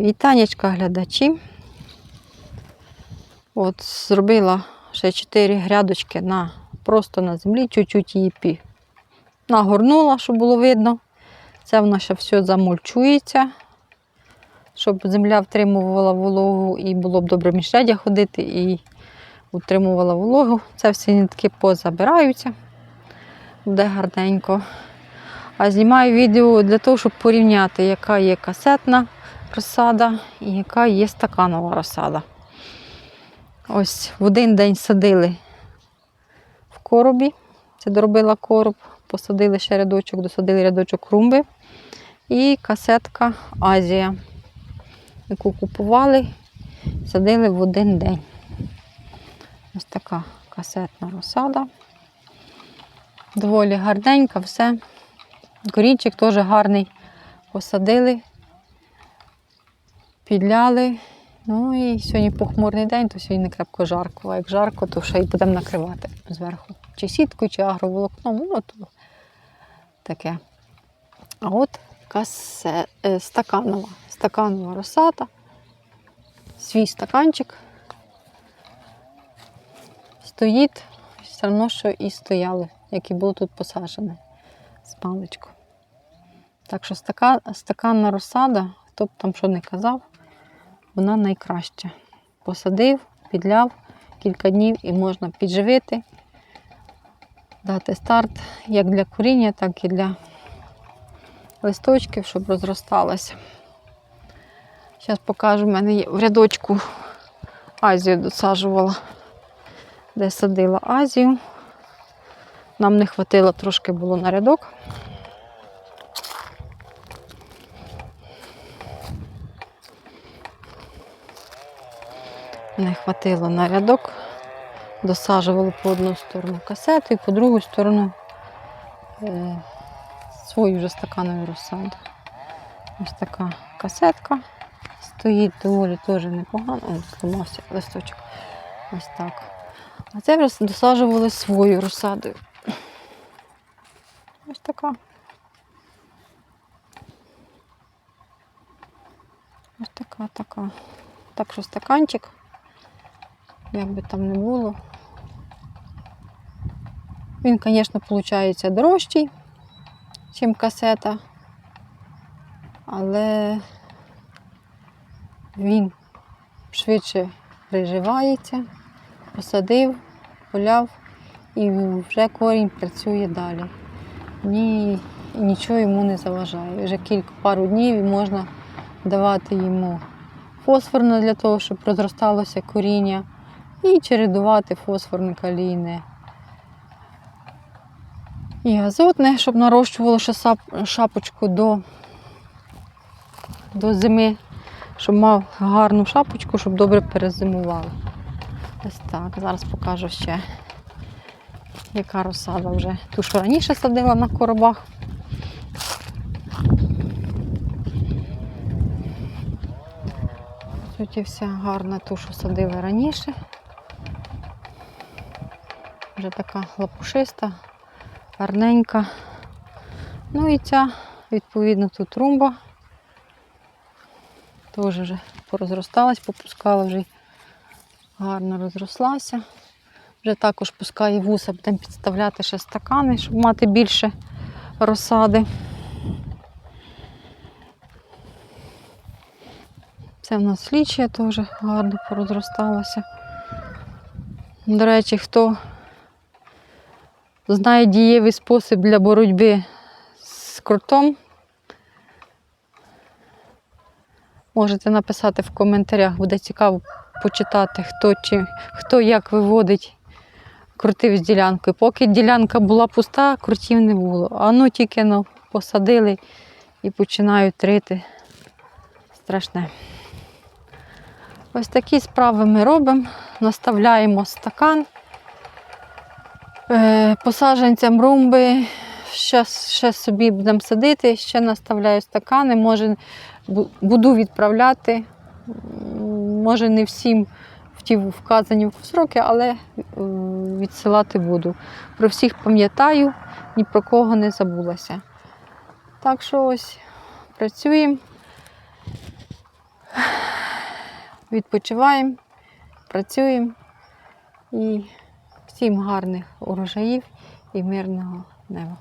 Вітанечка глядачі. От зробила ще 4 грядочки на, просто на землі, чуть-чуть її пі. Нагорнула, щоб було видно. Це воно ще все замульчується, щоб земля втримувала вологу і було б добре міжрядя ходити і утримувала вологу. Це всі нитки позабираються. Буде гарненько. А знімаю відео для того, щоб порівняти, яка є касетна розсада і яка є стаканова розсада. Ось в один день садили в коробі. Це доробила короб, посадили ще рядочок, досадили рядочок румби. І касетка Азія, яку купували, садили в один день. Ось така касетна розсада. Доволі гарненька, все. Корінчик теж гарний. Посадили, підляли. Ну і сьогодні похмурний день, то сьогодні не крепко жарко. А як жарко, то ще й будемо накривати зверху. Чи сіткою, чи агроволокном, ну то таке. А от касе... е, стаканова, стаканова розсада. Свій стаканчик. Стоїть все одно, що і стояли, як і було тут посаджене з маличку. Так що стакан, стаканна розсада, хто б там що не казав, вона найкраща. Посадив, підляв кілька днів і можна підживити, дати старт як для коріння, так і для листочків, щоб розросталося. Зараз покажу, в мене є в рядочку Азію досаджувала, де садила Азію. Нам не хватило, трошки було на рядок. Не хватило на рядок. Досаджували по одну сторону касету і по другу сторону е, свою вже стаканову розсаду. Ось така касетка. Стоїть доволі теж непогано. О, зламався листочок. Ось так. А це вже досаджували свою розсадою. Ось така. Ось така, така. Так що стаканчик, як би там не було. Він, звісно, виходить дорожчий, ніж касета, але він швидше приживається, посадив, поляв і вже корінь працює далі. Ні, нічого йому не заважає. Вже кілька пару днів можна давати йому фосфорне для того, щоб розросталося коріння, і чередувати фосфорне калійне. І азотне, щоб нарощувало шапочку до, до зими, щоб мав гарну шапочку, щоб добре перезимував. Ось так. Зараз покажу ще, яка розсада вже. Ту, що раніше садила на коробах. Тут і вся гарна ту, що садили раніше. Вже така лапушиста, гарненька. Ну і ця, відповідно, тут румба. Теж вже порозросталась, попускала вже гарно розрослася. Вже також пускає вуса, будемо підставляти ще стакани, щоб мати більше розсади. Це в нас слідчя теж гарно порозросталося. До речі, хто знає дієвий спосіб для боротьби з кротом, можете написати в коментарях, буде цікаво почитати, хто, чи, хто як виводить крутив з ділянкою. Поки ділянка була пуста, крутів не було. А ну тільки ну, посадили і починають трити. Страшне. Ось такі справи ми робимо. Наставляємо стакан. Е, Посадженцям румби. Ще, ще собі будемо садити, ще наставляю стакани. Може, буду відправляти. Може, не всім в ті вказані сроки, але е, відсилати буду. Про всіх пам'ятаю, ні про кого не забулася. Так що ось працюємо. відпочиваємо, працюємо і всім гарних урожаїв і мирного неба.